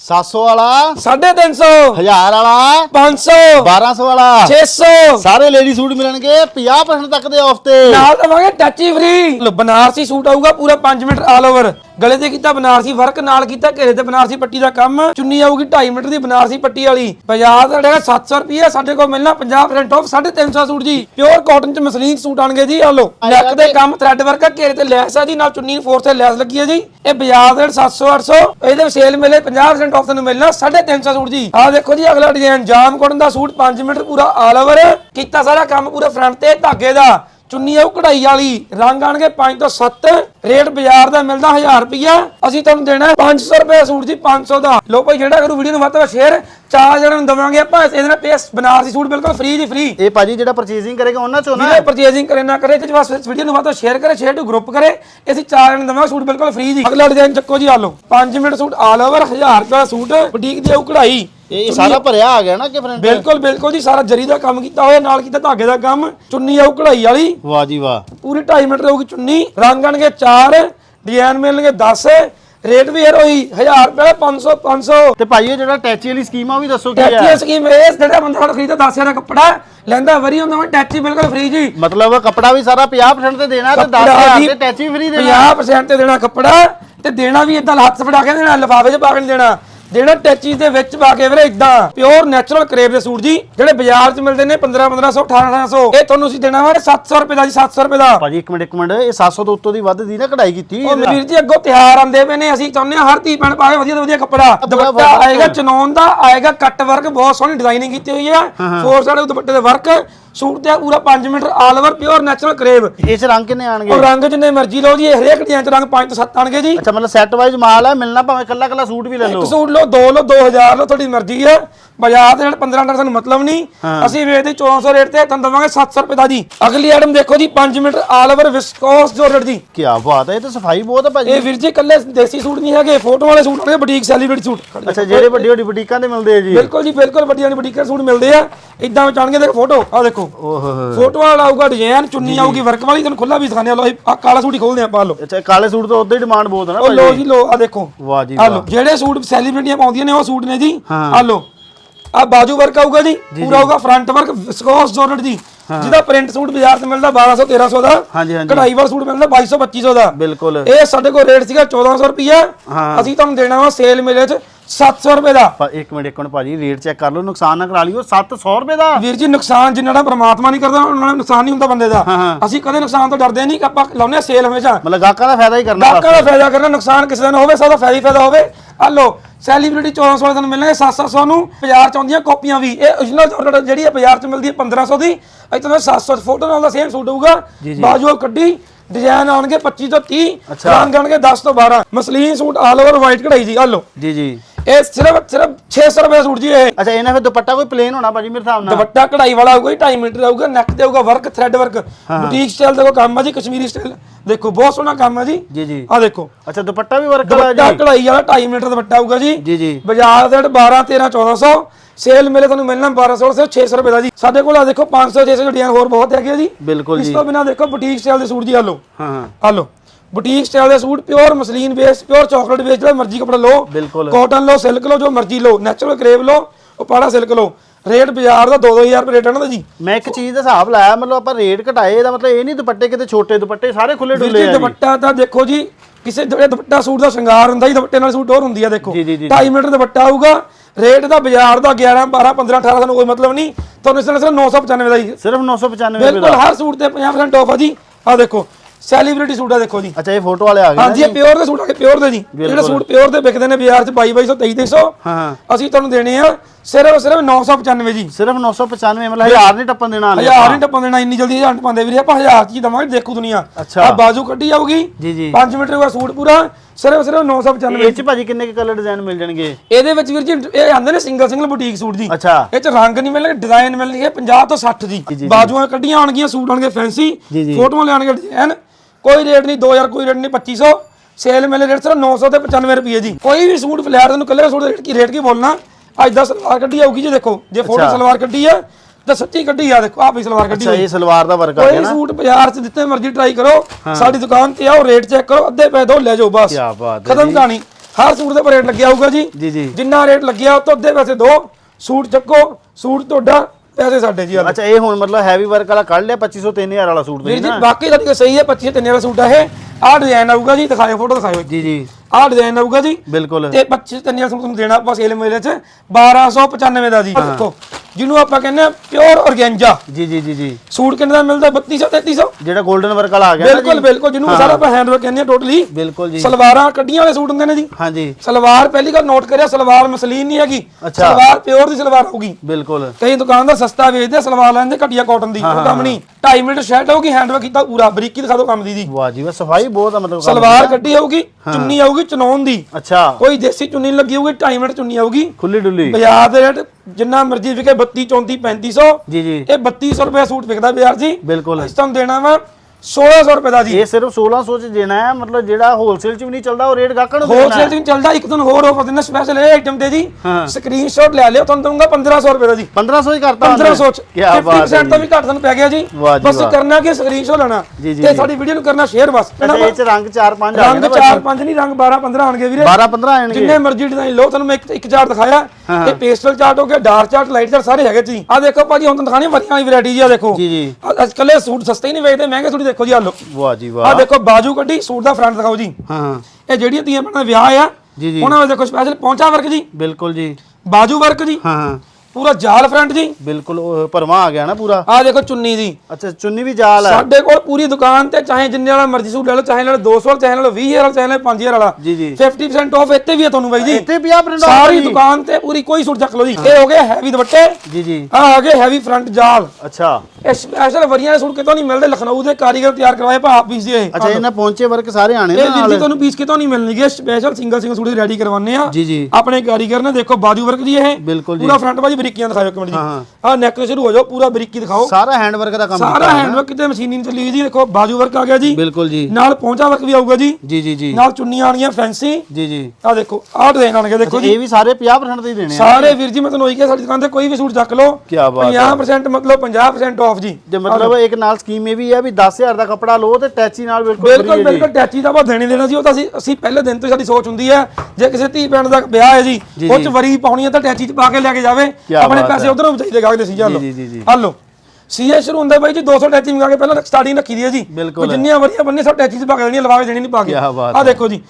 700 ਵਾਲਾ 350 1000 ਵਾਲਾ 500 1200 ਵਾਲਾ। 600 ਸਾਰੇ ਲੇਡੀ ਸੂਟ ਮਿਲਣਗੇ 50% ਤੱਕ ਦੇ ਆਫ ਤੇ। ਨਾਲ ਦਵਾਂਗੇ ਟੱਚੀ ਫ੍ਰੀ ਲੋ ਬਨਾਰਸੀ ਸੂਟ ਆਊਗਾ ਪੂਰਾ 5 ਮੀਟਰ ਆਲ ਓਵਰ ਗਲੇ ਤੇ ਕੀਤਾ ਬਨਾਰਸੀ ਵਰਕ ਨਾਲ ਕੀਤਾ ਘੇਰੇ ਤੇ ਬਨਾਰਸੀ ਪੱਟੀ ਦਾ ਕੰਮ। ਚੁੰਨੀ ਆਊਗੀ 2.5 ਮੀਟਰ ਦੀ ਬਨਾਰਸੀ ਪੱਟੀ ਵਾਲੀ। ਬਾਜ਼ਾਰ ਦਾ ਜਿਹੜਾ 700 ਰੁਪਏ ਸਾਡੇ ਕੋਲ ਮਿਲਣਾ 50% ਆਫ 350 ਸੂਟ ਜੀ। ਪਿਓਰ ਕਾਟਨ ਚ ਮਸਲੀਨ ਸੂਟ ਆਣਗੇ ਜੀ ਆ ਲੋ ਨੈਕ ਦੇ ਕੰਮ ਥ੍ਰੈਡ ਵਰਕ ਆ ਘੇਰੇ ਤੇ ਲੈਸ ਆ ਜੀ ਨਾਲ ਚੁੰਨੀ ਫੋਰਸ ਤੇ ਲੈਸ ਲੱਗੀ ਹੈ ਜੀ। ਇਹ ਬਾਜ਼ਾਰ ਦੇ 700 800 ਇਹਦੇ ਸੇਲ ਮਿਲੇ 50% ਆਫ ਤੁਹਾਨੂੰ ਮਿਲਣਾ 350 ਸੂਟ ਜੀ। ਆ ਦੇਖੋ ਜੀ ਅਗਲਾ ਡਿਜ਼ਾਈਨ ਜਾਮ ਕਾਟਨ ਦਾ ਸੂਟ 5 ਮੀਟਰ ਪੂਰਾ ਆਲ ਓਵਰ ਕੀਤਾ ਸਾਰਾ ਕੰਮ ਪੂਰਾ ਫਰੰਟ ਤੇ ਧਾਗੇ ਦਾ। ਚੁੰਨੀ ਆਉ ਕਢਾਈ ਵਾਲੀ। ਰੰਗ ਆਣਗੇ 5 ਤੋਂ 7 ਰੇਟ ਬਾਜ਼ਾਰ ਦਾ ਮਿਲਦਾ 1000 ਰੁਪਿਆ ਅਸੀਂ ਤੁਹਾਨੂੰ ਦੇਣਾ ਹੈ 500 ਰੁਪਏ ਸੂਟ ਜੀ 500 ਦਾ। ਲੋ ਭਾਈ ਜਿਹੜਾ ਕਰੂ ਵੀਡੀਓ ਨੂੰ ਵੱਧ ਤੋਂ ਸ਼ੇਅਰ ਚਾਰ ਜਣਾਂ ਨੂੰ ਦਵਾਂਗੇ ਆਪਾਂ। ਇਹਦੇ ਨਾਲ ਪੇਸ ਬਨਾਰਸੀ ਸੂਟ ਬਿਲਕੁਲ ਫ੍ਰੀ ਜੀ ਫ੍ਰੀ ਇਹ ਭਾਜੀ ਜਿਹੜਾ ਪਰਚੇਸਿੰਗ ਕਰੇਗਾ ਉਹਨਾਂ ਚੋਂ ਨਾ? ਜਿਹੜੇ ਪਰਚੇਜ਼ਿੰਗ ਕਰੇ ਨਾ ਕਰੇ ਤੇ ਬਸ ਵੀਡੀਓ ਨੂੰ ਵੱਧ ਤੋਂ ਸ਼ੇਅਰ ਕਰੇ ਸ਼ੇਅਰ ਟੂ ਗਰੁੱਪ ਕਰੇ। ਅਸੀਂ ਚਾਰ ਜਣਾਂ ਨੂੰ ਦਵਾਂਗੇ ਸੂਟ ਬਿਲਕੁਲ ਫ੍ਰੀ ਜੀ। ਅਗਲਾ ਡਿਜ਼ਾਈਨ ਚੱਕੋ ਜੀ ਆ ਲਓ। 5 ਮਿੰਟ ਸੂਟ ਆਲ ਓਵਰ 1000 ਰੁਪਏ ਦਾ ਸੂਟ ਬੁਟੀਕ ਦੀ ਆਉ ਕਢਾਈ। ਇਹ ਸਾਰਾ ਭਰਿਆ ਆ ਗਿਆ ਨਾ ਕਿ ਫਰੈਂਡ ਬਿਲਕੁਲ ਬਿਲਕੁਲ ਜੀ ਸਾਰਾ ਜਰੀ ਦਾ ਕੰਮ ਕੀਤਾ ਹੋਇਆ ਨਾਲ ਕੀਤਾ ਧਾਗੇ ਦਾ ਕੰਮ ਚੁੰਨੀ ਆਉ ਕਢਾਈ ਵਾਲੀ। ਵਾਹ ਜੀ ਵਾਹ। ਪੂਰੀ 2.5 ਮੀਟਰ ਹੋਊਗੀ ਚੁੰਨੀ ਰੰਗ ਆਣਗੇ 4 ਡਿਜ਼ਾਈਨ ਮਿਲਣਗੇ 10 ਰੇਟ ਵੀ ਯਾਰ ਹੋਈ 1000 ਰੁਪਏ 500 500 ਤੇ ਭਾਈ ਇਹ ਜਿਹੜਾ ਟੈਚੀ ਵਾਲੀ ਸਕੀਮ ਆ ਉਹ ਵੀ ਦੱਸੋ ਕੀ ਟੈਚੀ ਹੈ ਸਕੀਮ ਇਹ ਜਿਹੜਾ ਬੰਦਾ ਸਾਡਾ ਖਰੀਦਦਾ 10000 ਦਾ ਕੱਪੜਾ ਲੈਂਦਾ ਵਰੀ ਹੁੰਦਾ ਮੈਂ ਟੈਚੀ ਬਿਲਕੁਲ ਫ੍ਰੀ ਜੀ। ਮਤਲਬ ਕੱਪੜਾ ਵੀ ਸਾਰਾ 50% ਤੇ ਦੇਣਾ ਤੇ 10000 ਤੇ ਟੈਚੀ ਫ੍ਰੀ ਦੇਣਾ। 50% ਤੇ ਦੇਣਾ ਕੱਪੜਾ ਤੇ ਦੇਣਾ ਵੀ ਇਦਾਂ ਹੱਥ ਫੜਾ ਕੇ ਦੇਣਾ ਲਿਫਾਫੇ 'ਚ ਪਾ ਕੇ ਦੇਣਾ। ਦੇਣਾ ਟੈਚੀ ਦੇ ਵਿੱਚ ਪਾ ਕੇ ਵੀਰੇ ਇਦਾਂ ਪਿਓਰ ਨੈਚੁਰਲ ਕਰੇਬ ਦੇ ਸੂਟ ਜੀ ਜਿਹੜੇ ਬਾਜ਼ਾਰ 'ਚ ਮਿਲਦੇ ਨੇ 15 1500 1800 ਇਹ ਤੁਹਾਨੂੰ ਅਸੀਂ ਦੇਣਾ ਵਾ 700 ਰੁਪਏ ਦਾ ਜੀ 700 ਰੁਪਏ ਦਾ। ਭਾਜੀ ਇੱਕ ਮਿੰਟ ਇੱਕ ਮਿੰਟ ਇਹ 700 ਤੋਂ ਉੱਤੋਂ ਦੀ ਵੱਧ ਦੀ ਨਾ ਕਢਾਈ ਕੀਤੀ ਉਹ ਵੀਰ ਜੀ ਅੱਗੋਂ ਤਿਹਾਰ ਆਂਦੇ ਪਏ ਨੇ ਅਸੀਂ ਚਾਹੁੰਦੇ ਹਾਂ ਹਰ ਧੀ ਭੈਣ ਪਾਵੇ ਵਧੀਆ ਤੋਂ ਵਧੀਆ ਕੱਪੜਾ ਦੁਪੱਟਾ। ਆਏਗਾ ਚਨੌਨ ਦਾ ਆਏਗਾ ਕੱਟ ਵਰਕ ਬਹੁਤ ਸੋਹਣੀ ਡਿਜ਼ਾਈਨਿੰਗ ਕੀਤੀ ਹੋਈ ਆ। ਫੋਰ ਸਾਈਡ ਦੁਪੱਟੇ ਦੇ ਵਰਕ ਸੂਟ ਤੇ ਪੂਰਾ 5 metre all over pure natural crepe ਇਹ ਚ ਰੰਗ ਕਿੰਨੇ ਆਣਗੇ? ਉਹ ਰੰਗ ਜਿੰਨੇ ਮਰਜ਼ੀ ਲਓ ਜੀ ਇਹ ਹਰੇਕ ਡਿਜ਼ਾਈਨ ਚ ਰੰਗ 5 ਤੋਂ 7 ਆਣਗੇ ਜੀ। ਅੱਛਾ ਮਤਲਬ ਸੈੱਟ ਵਾਈਜ਼ ਮਾਲ ਹੈ ਮਿਲਣਾ ਭਾਵੇਂ ਕੱਲਾ ਕੱਲਾ ਸੂਟ ਵੀ ਲੈ ਲਓ। ਇੱਕ ਸੂਟ ਲਓ ਦੋ ਲਓ 2000 ਲਓ ਤੁਹਾਡੀ ਮਰਜ਼ੀ ਆ। ਬਾਜ਼ਾਰ ਦੇ ਨਾਲ 15 ਡਾਲਰ ਸਾਨੂੰ ਮਤਲਬ ਨਹੀਂ। ਅਸੀਂ ਵੇਚਦੇ 1400 ਰੇਟ ਤੇ ਤੁਹਾਨੂੰ ਦਵਾਂਗੇ 700 ਰੁਪਏ ਦਾ ਜੀ। ਅਗਲੀ ਆਈਟਮ ਦੇਖੋ ਜੀ 5 ਮੀਟਰ ਆਲ ਓਵਰ ਵਿਸਕੋਸ ਜੋਰਡ ਜੀ। ਕੀ ਬਾਤ ਹੈ ਇਹ ਤਾਂ ਸਫ਼ਾਈ ਬਹੁਤ ਹੈ ਭਾਜੀ। ਇਹ ਵੀਰ ਜੀ ਕੱਲੇ ਦੇਸੀ ਸੂਟ ਨਹੀਂ ਹੈਗੇ ਫੋਟੋ ਵਾਲੇ ਸੂਟ ਨੇ ਬੁਟੀਕ ਸੈਲੀਬ੍ਰਿਟੀ ਸੂਟ। ਅੱਛਾ ਜਿਹੜੇ ਵੱਡੀ ਵੱਡੀ ਬੁਟੀਕਾਂ ਤੇ ਮਿਲਦੇ ਆ ਜੀ। ਬਿਲਕੁਲ ਜੀ ਬਿਲਕੁਲ ਵੱਡੀਆਂ ਬੁਟੀਕਾਂ ਸੂਟ ਮਿਲਦੇ ਆ। ਇਦਾਂ ਜਾਣਗੇ ਦੇਖੋ ਫੋਟੋ ਆ ਦੇਖੋ। ਓਹ ਹੋ ਹੋ ਫੋਟੋ ਵਾਲਾ ਆਊਗਾ ਡਿਜ਼ਾਈਨ ਚੁੰਨੀ ਆਊਗੀ ਵਰਕ ਵਾਲੀ ਤੁਹਾਨੂੰ ਖੁੱਲਾ ਵੀ ਦਿਖਾਣੇ ਆ ਲੋ ਆ ਕਾਲਾ ਸੂਟ ਹੀ ਖੋਲਦੇ ਆ ਪਾ ਲਓ। ਅੱਛਾ ਕਾਲੇ ਸੂਟ ਤੋਂ ਉਦੋਂ ਹੀ ਡਿਮਾਂਡ ਬਹੁਤ ਹੈ ਨਾ ਉਹ ਲੋ ਜੀ ਲੋ ਆ ਦੇਖੋ। ਵਾਹ ਜੀ ਵਾਹ। ਲੋ ਜਿਹੜੇ ਸੂਟ ਸੈਲੀਬ੍ਰਿਟੀਆਂ ਪਾਉਂਦੀਆਂ ਨੇ ਉਹ ਸੂਟ ਨੇ ਜੀ। ਆ ਲੋ ਆ ਬਾਜੂ ਵਰਕ ਆਊਗਾ ਜੀ ਪੂਰਾ ਆਊਗਾ ਫਰੰਟ ਵਰਕ ਵਿਸਕੋਸ ਜੋਰਡ ਜੀ। ਜਿਹਦਾ ਪ੍ਰਿੰਟ ਸੂਟ ਬਾਜ਼ਾਰ 'ਚ ਮਿਲਦਾ 1200 1300 ਦਾ। ਹਾਂਜੀ ਹਾਂਜੀ। ਕਢਾਈ ਵਾਲਾ ਸੂਟ ਮਿਲਦਾ 2200 2500 ਦਾ। ਬਿਲਕੁਲ। ਇਹ ਸਾਡੇ ਕੋਲ ਰੇਟ ਸੀਗਾ 1400 ਰੁਪਿਆ ਹਾਂ। ਅਸੀਂ ਤੁਹਾਨੂੰ ਦੇਣਾ ਵਾ ਸੇਲ ਮੇਲੇ 'ਚ। 700 ਰੁਪਏ ਦਾ। ਪਾ- ਇੱਕ ਮਿੰਟ ਇੱਕ ਮਿੰਟ ਭਾਜੀ ਰੇਟ ਚੈੱਕ ਕਰ ਲਓ ਨੁਕਸਾਨ ਨਾ ਕਰਾ ਲਿਓ 700 ਰੁਪਏ ਦਾ। ਵੀਰ ਜੀ ਨੁਕਸਾਨ ਜਿੰਨਾ ਦਾ ਪ੍ਰਮਾਤਮਾ ਨਹੀਂ ਕਰਦਾ ਉਹਨਾਂ ਨਾਲ ਨੁਕਸਾਨ ਨਹੀਂ ਹੁੰਦਾ ਬੰਦੇ ਦਾ। ਅਸੀਂ ਕਦੇ ਨੁਕਸਾਨ ਤੋਂ ਡਰਦੇ ਨਹੀਂ ਕਿ ਆਪਾਂ ਲਾਉਨੇ ਸੇਲ ਹਮੇਸ਼ਾ। ਮਤਲਬ ਗਾਹਕਾਂ ਦਾ ਫਾਇਦਾ ਹੀ ਕਰਨਾ ਗਾਹਕਾਂ ਦਾ ਫਾਇਦਾ ਕਰਨਾ ਨੁਕਸਾਨ ਕਿਸੇ ਦਾ ਨਾ ਹੋਵੇ ਸਭ ਦਾ ਫਾਇਦਾ ਹੀ ਫਾਇਦਾ ਹੋਵੇ। ਆ ਲੋ ਸੈਲੀਬ੍ਰਿਟੀ 1400 ਵਾਲੇ ਤੁਹਾਨੂੰ ਮਿਲਣਗੇ 700 ਨੂੰ ਬਾਜ਼ਾਰ ਚ ਆਉਂਦੀਆਂ ਕਾਪੀਆਂ ਵੀ। ਇਹ origignal ਜਿਹੜੀ ਹੈ ਬਾਜ਼ਾਰ ਚ ਮਿਲਦੀ ਹੈ 1500 ਦੀ ਇੱਥੇ ਤਾਂ 700 ਫੋਟੋ ਨਾਲ ਦਾ ਸੇਮ ਸੂਟ ਹੋਊਗਾ ਬਾਜੂ ਕੱਢੀ ਡਿਜ਼ਾਈਨ ਆਉਣਗੇ 25 ਤੋਂ 30 ਰੰਗ ਆਉਣਗੇ 10 ਤੋਂ 12 muslin suit all over white ਕਢਾਈ ਜੀ ਆ ਲੋ ਜੀ ਜੀ। ਇਹ ਸਿਰਫ ਸਿਰਫ 600 ਰੁਪਏ ਦਾ ਸੂਟ ਜੀ ਇਹ। ਅੱਛਾ ਇਹਨਾਂ ਫਿਰ ਦੁਪੱਟਾ ਕੋਈ ਪਲੇਨ ਹੋਣਾ ਭਾਜੀ ਮੇਰੇ ਹਿਸਾਬ ਨਾਲ? ਦੁਪੱਟਾ ਕਢਾਈ ਵਾਲਾ ਹੋਊਗਾ ਜੀ 2.5 ਮੀਟਰ ਆਊਗਾ ਨੈਕ ਤੇ ਆਊਗਾ work thread work boutique style ਦਾ ਕੰਮ ਆ ਜੀ ਕਸ਼ਮੀਰੀ ਸਟਾਈਲ ਦੇਖੋ ਬਹੁਤ ਸੋਹਣਾ ਕੰਮ ਆ ਜੀ। ਜੀ ਜੀ। ਆ ਦੇਖੋ। ਅੱਛਾ ਦੁਪੱਟਾ ਵੀ ਵਰਕ ਵਾਲਾ ਦੁਪੱਟਾ ਕਢਾਈ ਵਾਲਾ 2.5 ਮੀਟਰ ਦੁਪੱਟਾ ਆਊਗਾ ਜੀ। ਜੀ ਜੀ। ਬਾਜ਼ਾਰ ਦੇ 12 13 1400 ਸੇਲ ਮਿਲੇ ਤੁਹਾਨੂੰ ਮਿਲਣਾ 1200 ਸਿਰਫ 600 ਰੁਪਏ ਦਾ ਜੀ। ਸਾਡੇ ਕੋਲ ਆ ਦੇਖੋ 500 600 ਡਿਜ਼ਾਈਨ ਹੋਰ ਬਹੁਤ ਹੈਗੇ ਜੀ। ਬਿਲਕੁਲ ਇਸ ਜੀ। ਤੋਂ ਬਿਨਾ ਦੇਖੋ ਬੁਟੀਕ ਸਟਾਈਲ ਦੇ ਸੂਟ ਜੀ ਆ ਲਓ। ਹਾਂ ਹਾਂ। ਆ ਲਓ। ਬੁਟੀਕ ਸਟਾਈਲ ਦੇ suit pure muslin base pure chocolate base ਜਿਹੜਾ ਮਰਜ਼ੀ ਕਪੜਾ ਲਓ ਬਿਲਕੁਲ। ਕਾਟਨ ਲਓ ਸਿਲਕ ਲਓ ਜੋ ਮਰਜ਼ੀ ਲਓ ਨੈਚੁਰਲ ਕਰੇਵ ਲਓ ਉਪਾੜਾ ਸਿਲਕ ਲਓ। ਰੇਟ ਬਾਜ਼ਾਰ ਦਾ 2-2000 ਰੁਪਏ ਰੇਟ ਇਹਨਾਂ ਦਾ ਜੀ। ਮੈਂ ਇੱਕ ਚੀਜ਼ ਦਾ ਹਿਸਾਬ ਲਾਇਆ ਮਤਲਬ ਆਪਾਂ ਰੇਟ ਘਟਾਏ ਇਹਦਾ ਮਤਲਬ ਇਹ ਨਹੀਂ ਦੁਪੱਟੇ ਕਿਤੇ ਛੋਟੇ ਦੁਪੱਟੇ ਸਾਰੇ ਖੁੱਲੇ ਡੁੱਲੇ ਆ ਦੁਪੱਟਾ ਤਾਂ ਦੇਖੋ ਜੀ ਕਿਸੇ ਜਿਹੜੇ ਦੁਪੱਟਾ ਸੂਟ ਦਾ ਸ਼ਿੰਗਾਰ ਹੁੰਦਾ ਜੀ ਦੁਪੱਟੇ ਨਾਲ ਸੂਟ ਹੋਰ ਹੁੰਦੀ ਆ ਦੇਖੋ। ਜੀ, ਜੀ, ਜੀ। 2.5 ਮੀਟਰ ਦੁਪੱਟਾ ਆਊਗਾ ਰੇਟ ਦਾ ਬਾਜ਼ਾਰ ਦਾ 11 12 15 18 ਤੁਹਾਨੂੰ ਕੋਈ ਮਤਲਬ ਨਹੀਂ। ਤੁਹਾਨੂੰ ਇਸ ਨਾਲ ਸਿਰਫ 995 ਦਾ ਜੀ। ਸਿਰਫ 995 ਰੁਪਏ ਬਿਲਕੁਲ ਦਾ। ਹਰ ਸੂਟ ਤੇ 50% ਆਫ ਆ ਜੀ। ਆ ਦੇਖੋ ਸੈਲੀਬ੍ਰਿਟੀ ਸੂਟ ਆ ਦੇਖੋ ਜੀ। ਅੱਛਾ ਇਹ ਫੋਟੋ ਵਾਲੇ ਆ ਗਏ ਹਾਂਜੀ ਇਹ ਪਿਓਰ ਦੇ ਸੂਟ ਆ ਗਏ ਪਿਓਰ ਦੇ ਜੀ। ਜਿਹੜੇ ਸੂਟ ਪਿਓਰ ਦੇ ਵਿਕਦੇ ਨੇ ਬਾਜ਼ਾਰ 'ਚ 22 2200 2300 ਹਾਂ ਅਸੀਂ ਤੁਹਾਨੂੰ ਦੇਣੇ ਆ ਸਿਰਫ ਸਿਰਫ 995 ਜੀ। ਸਿਰਫ 995 ਮਤਲਬ 1000 ਨਹੀਂ ਟੱਪਣ ਦੇਣਾ ਹਾਲੇ ਹਜ਼ਾਰ ਨਹੀਂ ਟੱਪਣ ਦੇਣਾ ਇੰਨੀ ਜਲਦੀ ਹਜ਼ਾਰ ਟੱਪਾਂਦੇ ਵੀਰੇ। ਆਪਾਂ ਹਜ਼ਾਰ ਚ ਹੀ ਦਵਾਂਗੇ ਦੇਖੂ ਦੁਨੀਆ। ਅੱਛਾ। ਆ ਬਾਜੂ ਕੱਢੀ ਜਾਊਗੀ। ਜੀ ਜੀ। 5 ਮੀਟਰ ਦਾ ਸੂਟ ਪੂਰਾ ਸਿਰਫ ਸਿਰਫ 995 ਇਹ ਚ ਭਾਜੀ ਕਿੰਨੇ ਕੁ ਕਲਰ ਡਿਜ਼ਾਈਨ ਮਿਲ ਜਾਣਗੇ? ਇਹਦੇ ਵਿੱਚ ਵੀਰ ਜੀ ਇਹ ਆਂਦੇ ਨੇ ਸਿੰਗਲ ਸਿੰਗਲ ਬੁਟੀਕ ਸੂਟ ਜੀ। ਅੱਛਾ। ਇਹ ਚ ਰੰਗ ਨਹੀਂ ਮਿਲਣਗੇ ਡਿਜ਼ਾਈਨ ਮਿਲਣਗੇ 50 ਤੋਂ 60 ਜੀ, ਦੀ। ਬਾਜੂਆਂ ਕੱਢੀਆਂ ਆਣਗੀਆਂ ਸੂਟ ਆਣਗੇ ਫੈਂਸੀ। ਫੋਟੋਆਂ ਲਿਆਣਗੇ ਡਿਜ਼ਾਈਨ ਕੋਈ ਰੇਟ ਨਹੀਂ 2000 ਕੋਈ ਰੇਟ ਨਹੀਂ 2500 ਸੇਲ ਮਿਲੇ ਰੇਟ ਸਿਰਫ 900 ਤੇ 95 ਰੁਪਏ ਜੀ। ਕੋਈ ਵੀ ਸੂਟ ਫਲੈਟ ਤੁਹਾਨੂੰ ਕੱਲੇ ਸੂਟ ਦਾ ਰੇਟ ਕੀ ਰੇਟ ਕੀ ਬੋਲਣਾ? ਅੱਜ ਦਾ ਸਲਵਾਰ ਕੱਢੀ ਆਊਗੀ ਜੀ ਦੇਖੋ। ਜੇ ਫੋਟੋ ਸਲਵਾਰ ਕੱਢੀ ਆ ਤਾਂ ਸੱਚੀ ਕੱਢੀ ਆ ਦੇਖੋ ਆ ਵੀ ਸਲਵਾਰ ਕੱਢੀ ਅੱਛਾ ਇਹ ਸਲਵਾਰ ਦਾ ਵਰਕ ਆ ਗਿਆ ਕੋਈ ਨਾ। ਸੂਟ ਬਾਜ਼ਾਰ 'ਚ ਜਿੱਥੇ ਮਰਜ਼ੀ ਟਰਾਈ ਕਰੋ ਸਾਡੀ ਦੁਕਾਨ ਤੇ ਆਓ ਰੇਟ ਚੈੱਕ ਕਰੋ ਅੱਧੇ ਪੈਸੇ ਦੋ ਲੈ ਜਾਓ ਬਸ। ਕੀ ਬਾਤ ਹੈ ਖਤਮ ਕਹਾਣੀ। ਹਰ ਸੂਟ ਦੇ ਉੱਪਰ ਰੇਟ ਲੱਗਿਆ ਹੋਊਗਾ ਜੀ। ਜੀ ਜੀ। ਜਿੰਨਾ ਰੇਟ ਲੱਗਿਆ ਉਹ ਤੋਂ ਅੱਧੇ ਪੈਸੇ ਦੋ। ਸੂਟ ਚੱਕੋ ਸੂਟ ਤੁਹਾਡਾ ਪੈਸੇ ਸਾਡੇ ਜੀ। ਅੱਛਾ ਇਹ ਹੁਣ ਮਤਲਬ ਹੈਵੀ ਵਰਕ ਵਾਲਾ ਕੱਢ ਲਿਆ 2500 3000 ਵਾਲਾ ਸੂਟ ਵੀਰ ਤੁਸੀਂ ਜੀ ਨਾ। ਬਾਕੀ ਤੁਹਾਡੀ ਗੱਲ ਸਹੀ ਹੈ 25 ਤਿੰਨੇ ਵਾਲਾ ਸੂਟ ਆ ਇਹ। ਆਹ ਡਿਜ਼ਾਈਨ ਆਊਗਾ ਜੀ ਦਿਖਾਇਓ ਫੋਟੋ ਦਿਖਾਇਓ। ਜੀ ਜੀ। ਆਹ ਡਿਜ਼ਾਈਨ ਆਊਗਾ ਜੀ। ਬਿਲਕੁਲ। ਤੇ 25 ਤਿੰਨੇ ਵਾਲਾ ਸੂਟ ਤੁਹਾਨੂੰ ਦੇਣਾ ਆਪਾਂ ਸੇਲ ਮੇਲੇ 'ਚ 1295 ਦਾ ਜੀ। ਆਹ ਦੇਖੋ ਜਿਹਨੂੰ ਆਪਾਂ ਕਹਿੰਦੇ ਆ ਪਿਓਰ ਔਰਗੈਂਜਾ ਜੀ ਜੀ ਜੀ ਜੀ। ਸੂਟ ਕਿੰਨੇ ਦਾ ਮਿਲਦਾ? 3200 3300 ਜਿਹੜਾ 골ਡਨ ਵਰਕ ਵਾਲਾ ਆ ਗਿਆ ਬਿਲਕੁਲ ਬਿਲਕੁਲ ਜਿਹਨੂੰ ਸਾਰਾ ਆਪਾਂ ਹੈਂਡਵਰਕ ਕਹਿੰਦੇ ਆ ਟੋਟਲੀ ਬਿਲਕੁਲ ਜੀ। ਸਲਵਾਰਾਂ ਕੱਢੀਆਂ ਵਾਲੇ ਸੂਟ ਹੁੰਦੇ ਨੇ ਜੀ। ਹਾਂਜੀ। ਸਲਵਾਰ ਪਹਿਲੀ ਗੱਲ ਨੋਟ ਕਰਿਆ ਸਲਵਾਰ ਮਸਲੀਨ ਨਹੀਂ ਹੈਗੀ। ਸਲਵਾਰ ਪਿਓਰ ਦੀ ਸਲਵਾਰ ਹੋਊਗੀ। ਬਿਲਕੁਲ। ਕਈ ਦੁਕਾਨਦਾਰ ਸਸਤਾ ਵੇਚਦੇ ਸਲਵਾਰ ਲੈਂਦੇ ਘਟੀਆ ਕਾਟਨ ਦੀ। ਉਹ ਕੰਮ ਨਹੀਂ। 2.5 ਮੀਟਰ ਸ਼ਰਟ ਹੋਊਗੀ ਹੈਂਡਵਰਕ ਕੀਤਾ ਪੂਰਾ ਬਰੀਕੀ ਦਿਖਾ ਦਿਓ ਕੰਮ ਦੀ ਜੀ। ਵਾਹ ਜੀ ਵਾਹ ਸਫ਼ਾਈ ਬਹੁਤ ਆ ਮਤਲਬ ਸਲਵਾਰ ਕੱਢੀ ਹੋਊਗੀ ਚੁੰਨੀ ਆਊਗੀ ਚਨੌਨ ਦੀ। ਅੱਛਾ। ਕੋਈ ਦੇਸੀ ਚੁੰਨੀ ਲੱਗੀ ਹੋਊਗੀ 2.5 ਮੀਟਰ ਚੁੰਨੀ ਆਊਗੀ। ਖੁੱਲੀ ਡੁੱਲੀ। ਬਾਜ਼ਾਰ ਦੇ ਰੇਟ ਜਿੰਨਾ ਮਰਜ਼ੀ ਵਿਕੇ 32 34 3500 ਜੀ ਜੀ। ਇਹ 3200 ਰੁਪਏ ਸੂਟ ਵਿਕਦਾ ਬਾਜ਼ਾਰ ਜੀ। ਬਿਲਕੁਲ। ਇਸ ਤੁਹਾਨੂੰ ਦੇਣਾ ਵਾ 1600 ਰੁਪਏ ਦਾ ਜੀ। ਇਹ ਸਿਰਫ 1600 ਚ ਦੇਣਾ ਹੈ ਮਤਲਬ ਜਿਹੜਾ ਹੋਲਸੇਲ ਚ ਵੀ ਨਹੀਂ ਚੱਲਦਾ ਉਹ ਰੇਟ ਗਾਹਕਾਂ ਨੂੰ ਦੇਣਾ ਹੋਲਸੇਲ ਚ ਚੱਲਦਾ ਇੱਕ ਤੁਹਾਨੂੰ ਹੋਰ ਆਫਰ ਦਿੰਦਾ ਸਪੈਸ਼ਲ ਇਹ ਆਈਟਮ ਤੇ ਜੀ। ਹਾਂ। ਸਕਰੀਨਸ਼ਾਟ ਲੈ ਲਿਓ ਤੁਹਾਨੂੰ ਦਊਂਗਾ 1500 ਰੁਪਏ ਦਾ ਜੀ। 1500 ਹੀ ਕਰਤਾ 1500 ਚ। ਕੀ ਬਾਤ ਹੈ 50% ਤੋਂ ਵੀ ਘੱਟ ਤੁਹਾਨੂੰ ਪੈ ਗਿਆ ਜੀ। ਬਸ। ਕਰਨਾ ਕਿ ਸਕਰੀਨਸ਼ਾਟ ਲੈਣਾ। ਜੀ, ਜੀ, ਤੇ ਜੀ। ਸਾਡੀ ਵੀਡੀਓ ਨੂੰ ਕਰਨਾ ਸ਼ੇਅਰ ਬਸ। ਅੱਛਾ ਇਹ ਚ ਰੰਗ 4 5 ਆ ਰੰਗ 4 5 ਨਹੀਂ ਰੰਗ 12 15 ਆਣਗੇ ਵੀਰੇ। 12 15 ਆਣਗੇ। ਜਿੰਨੇ ਮਰਜ਼ੀ ਡਿਜ਼ਾਈਨ ਲਓ ਤੁਹਾਨੂੰ ਮੈਂ ਇੱਕ ਇੱਕ ਚਾਰਟ ਦਿਖਾਇਆ। ਤੇ ਪੇਸਟਲ ਚਾਰਟ ਹੋ ਗਿਆ ਡਾਰਕ ਚਾਰਟ ਲਾਈਟ ਚਾਰਟ ਸਾਰੇ ਹੈਗੇ ਜੀ। ਆ ਦੇਖੋ ਭਾਜੀ ਹੁਣ ਦਿਖਾਣੀ ਵਰੀਆਂ ਵਾਲੀ ਵੈਰਾਈਟੀ ਜੀ ਆ ਦੇਖੋ। ਜੀ ਜੀ। ਅੱਜ ਕੱਲੇ ਸੂਟ ਸਸਤੇ ਹੀ ਨਹੀਂ ਵੇਚਦੇ ਮਹਿੰਗੇ ਸੂਟ ਹੀ ਦੇਖੋ ਜੀ ਆ ਲਓ। ਵਾਹ ਜੀ ਆ ਵਾਹ ਦੇਖੋ ਬਾਜੂ ਕੱਢੀ ਸੂਟ ਦਾ ਫਰੰਟ ਦਿਖਾਓ ਜੀ। ਹਾਂ ਇਹ ਜਿਹੜੀਆਂ ਤੀਆਂ ਭੈਣਾਂ ਵਿਆਹ ਆ ਜੀ ਜੀ। ਉਹਨਾਂ ਵਿੱਚ ਦੇਖੋ ਸਪੈਸ਼ਲ ਪਹੁੰਚਾ ਵਰਕ ਜੀ। ਬਿਲਕੁਲ ਜੀ। ਬਾਜੂ ਵਰਕ ਜੀ। ਹਾਂ ਹਾਂ। ਪੂਰਾ ਜਾਲ ਫਰੰਟ ਜੀ। ਬਿਲਕੁਲ ਉਹ ਭਰਵਾਂ ਆ ਗਿਆ ਨਾ ਪੂਰਾ। ਆ ਦੇਖੋ ਚੁੰਨੀ ਦੀ। ਅੱਛਾ ਚੁੰਨੀ ਵੀ ਜਾਲ ਹੈ ਸਾਡੇ ਕੋਲ ਪੂਰੀ ਦੁਕਾਨ ਤੇ ਚਾਹੇ ਜਿੰਨੇ ਵਾਲਾ ਮਰਜ਼ੀ ਸੂਟ ਲੈ ਲਓ ਚਾਹੇ ਨਾਲ 200 ਵਾਲਾ ਚਾਹੇ ਨਾਲ 20000 ਵਾਲਾ ਚਾਹੇ ਨਾਲ 5000 ਵਾਲਾ। ਜੀ ਜੀ। 50% ਆਫ ਇੱਥੇ ਵੀ ਹੈ ਤੁਹਾਨੂੰ ਬਾਈ ਜੀ। ਇੱਥੇ ਵੀ ਆ ਪ੍ਰਿੰਟ ਸਾਰੀ ਦੁਕਾਨ ਤੇ ਪੂਰੀ ਕੋਈ ਸੂਟ ਚੱਕ ਲਓ ਜੀ। ਇਹ ਹੋ। ਗਏ ਹੈਵੀ ਦੁਪੱਟੇ। ਜੀ ਜੀ। ਆ ਆ ਗਏ ਹੈਵੀ ਫਰੰਟ ਜਾਲ। ਅੱਛਾ। ਇਹ ਸਪੈਸ਼ਲ ਵਰੀਆਂ ਦੇ ਸੂਟ ਕਿਤੋਂ ਨਹੀਂ ਮਿਲਦੇ? ਲਖਨਊ ਦੇ ਕਾਰੀਗਰ ਤਿਆਰ ਕਰਵਾਏ ਭਾ ਪੀਸ ਦੇ ਇਹ। ਅੱਛਾ ਇਹਨਾਂ ਪਹੁੰਚੇ ਵਰਕ ਸਾਰੇ ਆਣੇ ਇਹ ਨੇ ਵੀਰ ਜੀ ਤੁਹਾਨੂੰ ਪੀਸ ਕਿਤੋਂ ਨਹੀਂ ਮਿਲਣਗੇ special single single suit ready ਕਰਵਾਉਂਦੇ ਆ। ਜੀ ਜੀ। ਆਪਣੇ ਕਾਰੀਗਰ ਨੇ ਦੇਖੋ ਬਾਜੂ ਵਰਕ ਜੀ ਇਹ। ਬਿਲਕੁਲ ਜੀ। ਪੂਰਾ ਫਰੰਟ ਬਾਜੀ ਬਰੀਕੀਆਂ ਦਿਖਾਓ ਇੱਕ ਮਿੰਟ ਜੀ। ਹਾਂ। ਆ ਨੈਕ ਤੋਂ ਸ਼ੁਰੂ ਹੋ ਜਾਓ ਪੂਰਾ ਬਰੀਕੀ ਦਿਖਾਓ। ਸਾਰਾ ਹੈਂਡ ਵਰਕ ਦਾ ਕੰਮ ਸਾਰਾ ਹੈਂਡਵਰਕ ਕਿਤੇ ਮਸ਼ੀਨੀ ਨਹੀਂ ਚੱਲੀ ਹੋਈ ਜੀ ਦੇਖੋ ਬਾਜੂ ਵਰਕ ਆ ਗਿਆ ਜੀ। ਬਿਲਕੁਲ ਜੀ। ਨਾਲ ਪਹੁੰਚਾ ਵਰਕ ਵੀ ਆਊਗਾ ਜੀ। ਜੀ ਜੀ ਜੀ। ਨਾਲ ਚੁੰਨੀਆਂ ਆਣੀਆਂ ਫੈਂਸੀ ਜੀ ਜੀ। ਆ ਦੇਖੋ ਆਹ ਡਿਜ਼ਾਈਨ ਆਣਗੇ ਦੇਖੋ ਜੀ। ਇਹ ਵੀ ਸਾਰੇ 50% ਦੇ ਹੀ ਦੇਣੇ ਆ। ਸਾਰੇ ਵੀਰ ਜੀ ਮੈਂ ਤੁਹਾਨੂੰ ਉਹੀ ਕਿਹਾ ਸਾਡੀ ਦੁਕਾਨ ਤੇ ਕੋਈ ਵੀ ਸੂਟ ਚੱਕ ਲਓ। ਕੀ ਬਾਤ 50% ਮਤਲਬ 50% ਆਫ ਜੀ। ਜੇ ਮਤਲਬ ਇੱਕ ਨਾਲ ਸਕੀਮ ਇਹ ਵੀ ਹੈ ਵੀ 10000 ਦਾ ਕੱਪੜਾ ਲਓ ਤੇ ਟੈਚੀ ਨਾਲ ਬਿਲਕੁਲ ਬਿਲਕੁਲ। ਬਿਲਕੁਲ ਟੈਚੀ ਦਾ ਆਪਾਂ ਦੇਣੀ ਦੇਣਾ ਸੀ ਉਹ ਤਾਂ ਅਸੀਂ ਅਸੀਂ ਪਹਿਲੇ ਦਿਨ ਤੋਂ ਸਾਡੀ ਸੋਚ ਹੁੰਦੀ ਹੈ ਜੇ ਕਿਸੇ ਧੀ ਭੈਣ ਦਾ ਵਿਆਹ ਹੈ ਜੀ ਉਹ ਚ ਵਰੀ ਪਾਉਣੀ ਹੈ ਤਾਂ ਟੈਚੀ ਚ ਪਾ ਕੇ ਲੈ ਕੇ ਜਾਵੇ। ਆਪਣੇ ਬਾਤ ਪੈਸੇ ਉਧਰੋਂ ਚਾਹੀਦੇ ਗਾਹਕ ਦੇ ਸੀ ਜਾ ਜੀ, ਜੀ, ਜੀ। ਲਓ ਸੀਏ ਸ਼ੁਰੂ ਹੁੰਦਾ ਬਾਈ ਜੀ 200 ਟੈਚੀ ਮੰਗਾ ਕੇ ਪਹਿਲਾਂ ਸਟਾਰਟਿੰਗ ਰੱਖੀ ਦੀ ਹੈ ਜੀ। ਬਿਲਕੁਲ। ਜਿੰਨੀਆਂ ਵਰੀਆਂ ਬੰਨੇ ਸਭ ਟੈਚੀ ਪਾ ਕੇ ਦੇਣੀ ਲਵਾ ਕੇ ਦੇਣੀ ਨਹੀਂ ਪਾ ਕੇ ਕਿਆ ਬਾਤ ਆ ਦੇਖੋ ਜੀ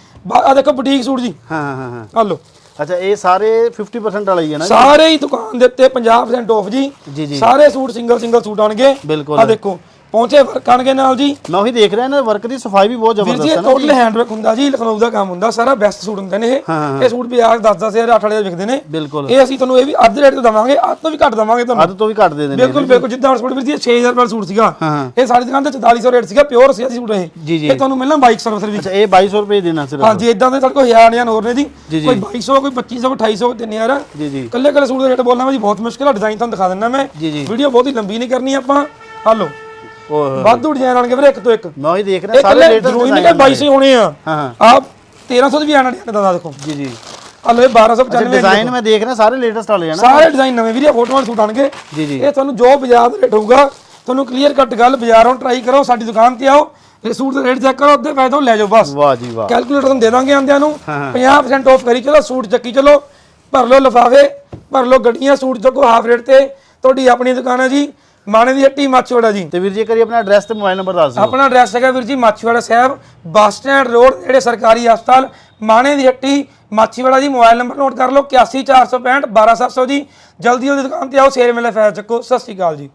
ਆ ਦੇਖੋ ਬੁਟੀਕ ਸੂਟ ਜੀ। ਹਾਂ ਹਾਂ ਹਾਂ ਆ ਲਓ ਅੱਛਾ ਇਹ ਸਾਰੇ 50% ਵਾਲਾ ਹੀ ਹੈ ਨਾ ਸਾਰੇ ਹੀ ਦੁਕਾਨ ਦੇ ਉੱਤੇ 50% ਆਫ ਜੀ। ਜੀ ਜੀ। ਸਾਰੇ ਸੂਟ ਸਿੰਗਲ ਸਿੰਗਲ ਸੂਟ ਆਣਗੇ ਬਿਲਕੁਲ। ਆ ਦੇਖੋ ਪਹੁੰਚੇ ਆਣਗੇ ਨਾਲ ਜੀ। ਮੈਂ ਉਹੀ ਦੇਖ ਰਿਹਾ ਇਹਨਾਂ ਵਰਕ ਦੀ ਸਫ਼ਾਈ ਵੀ ਬਹੁਤ ਵੀਰ ਜੀ ਜ਼ਬਰਦਸਤ ਹੈ ਨਾ ਟੋਟਲ ਹੈਂਡਵਰਕ ਹੁੰਦਾ ਜੀ ਲਖਨਊ ਦਾ ਕੰਮ ਹੁੰਦਾ ਸਾਰਾ ਬੈਸਟ ਸੂਟ ਹੁੰਦੇ ਨੇ ਇਹ। ਹਾਂ, ਇਹ ਸੂਟ ਬਾਜ਼ਾਰ 10 10 ਹਜ਼ਾਰ 8 ਹਜ਼ਾਰ ਵਿਕਦੇ ਨੇ। ਬਿਲਕੁਲ। ਇਹ ਅਸੀਂ ਤੁਹਾਨੂੰ ਇਹ ਵੀ ਅੱਧ ਰੇਟ ਤੇ ਦਵਾਂਗੇ ਅੱਧ ਤੋਂ ਵੀ ਘੱਟ ਦਵਾਂਗੇ ਤੁਹਾਨੂੰ। ਅੱਧ ਤੋਂ ਵੀ ਘੱਟ ਦੇ ਦੇਣੇ ਬਿਲਕੁਲ ਬਿਲਕੁਲ ਜਿੱਦਾਂ ਹੁਣ ਸੂਟ ਵੀਰ ਜੀ 6000 ਰੁਪਏ ਦਾ ਸੂਟ ਸੀਗਾ। ਹਾਂ, ਹਾਂ। ਇਹ ਸਾਡੀ ਦੁਕਾਨ ਤੇ 4400 ਰੇਟ ਸੀਗਾ ਪਿਓਰ ਸੀ ਸੂਟ ਇਹ। ਜੀ, ਜੀ। ਇਹ ਤੁਹਾਨੂੰ ਮਿਲਣਾ 2200 ਰੁਪਏ ਵਿੱਚ। ਅੱਛਾ ਇਹ 2200 ਰੁਪਏ ਦੇਣਾ ਸਿਰਫ। ਹਾਂਜੀ ਇਦਾਂ ਦੇ ਸਾਡੇ ਕੋਲ ਹਜ਼ਾਰ ਹਜ਼ਾਰ ਹੋਰ ਨੇ ਜੀ। ਜੀ, ਜੀ। ਕੋਈ 2200 ਕੋਈ 2500 ਕੋਈ 2800 ਕੋਈ 3000 ਜੀ ਜੀ। ਕੱਲੇ ਕੱਲੇ ਸੂਟ ਦਾ ਰੇਟ ਬੋਲਣਾ ਜੀ ਬਹੁਤ ਮੁਸ਼ਕਿਲ ਹੈ ਡਿਜ਼ਾਈਨ ਤੁਹਾਨੂੰ ਦਿਖਾ ਦਿੰਦਾ ਮੈਂ। ਜੀ ਜੀ। ਵੀਡੀਓ ਬਹੁਤ ਹੀ ਲੰਬੀ ਨਹੀਂ ਕਰਨੀ ਆਪਾਂ। ਹਲੋ ਵਾਧੂ ਡਿਜ਼ਾਈਨ ਆਣਗੇ ਵੀਰੇ ਇੱਕ ਤੋਂ ਇੱਕ। ਮੈਂ ਉਹੀ ਦੇਖ ਰਿਹਾ ਸਾਰੇ ਲੇਟੈਸਟ ਜ਼ਰੂਰੀ ਨਹੀਂ ਕਿ 2200 ਹੋਣੇ ਆ। ਹਾਂ ਹਾਂ। ਆਪ 1300 ਦੇ ਵੀ ਆਣਾ ਡਿਜ਼ਾਈਨ ਦਾ ਦੇਖੋ। ਜੀ ਜੀ। ਹਲੋ ਇਹ 1295 ਡਿਜ਼ਾਈਨ ਮੈਂ ਦੇਖ ਰਿਹਾ ਸਾਰੇ ਲੇਟੈਸਟ ਵਾਲੇ ਹਨ ਸਾਰੇ ਡਿਜ਼ਾਈਨ ਨਵੇਂ ਵੀਰੇ ਫੋਟੋਆਂ ਵਾਲੇ ਸੂਟ ਆਣਗੇ ਜੀ ਜੀ। ਇਹ ਤੁਹਾਨੂੰ ਜੋ ਬਾਜ਼ਾਰ ਦਾ ਰੇਟ ਹੋਊਗਾ ਤੁਹਾਨੂੰ ਕਲੀਅਰ ਕੱਟ ਗੱਲ ਬਾਜ਼ਾਰੋਂ ਟਰਾਈ ਕਰੋ ਸਾਡੀ ਦੁਕਾਨ ਤੇ ਆਓ ਇਹ ਸੂਟ ਦਾ ਰੇਟ ਚੈੱਕ ਕਰੋ ਅੱਧੇ ਪੈਸੇ ਤੋਂ ਲੈ ਜਾਓ ਬਸ। ਵਾਹ ਜੀ ਵਾਹ। ਕੈਲਕੂਲੇਟਰ ਤੁਹਾਨੂੰ ਦੇ ਦਾਂਗੇ ਆਂਦਿਆਂ ਨੂੰ। ਹਾਂ। 50% ਆਫ ਕਰੀ ਚਲੋ ਸੂਟ ਚੱਕੀ ਚਲੋ ਭਰ ਲਓ ਲਫਾਵੇ ਭਰ ਲਓ ਗੱਡੀਆਂ ਸੂਟ ਚੱਕੋ ਹਾਫ ਰੇਟ ਤੇ। ਤੁਹਾਡੀ ਆਪਣੀ ਦੁਕਾਨ ਹੈ ਜੀ। ਮਾਣੇ ਦੀ ਹੱਟੀ ਮਾਛੋੜਾ ਜੀ। ਤੇ ਵੀਰ ਜੀ ਕਰੀ ਆਪਣਾ ਐਡਰੈਸ ਤੇ ਮੋਬਾਈਲ ਨੰਬਰ ਦੱਸ ਦਿਓ। ਆਪਣਾ ਐਡਰੈਸ ਹੈਗਾ ਵੀਰ ਜੀ Machhiwara Sahib bus stand road ਜਿਹੜੇ ਸਰਕਾਰੀ ਹਸਪਤਾਲ। ਮਾਣੇ ਦੀ ਹੱਟੀ ਮਾਛੀਵਾੜਾ ਜੀ ਮੋਬਾਈਲ ਨੰਬਰ ਨੋਟ ਕਰ ਲਓ 81465 12700 ਜੀ। ਜਲਦੀ ਜਲਦੀ ਦੁਕਾਨ ਤੇ ਆਓ ਸੇਲ ਮੇਲੇ ਫੈਰ ਚੱਕੋ। ਸਤਿ ਸ਼੍ਰੀ ਅਕਾਲ ਜੀ।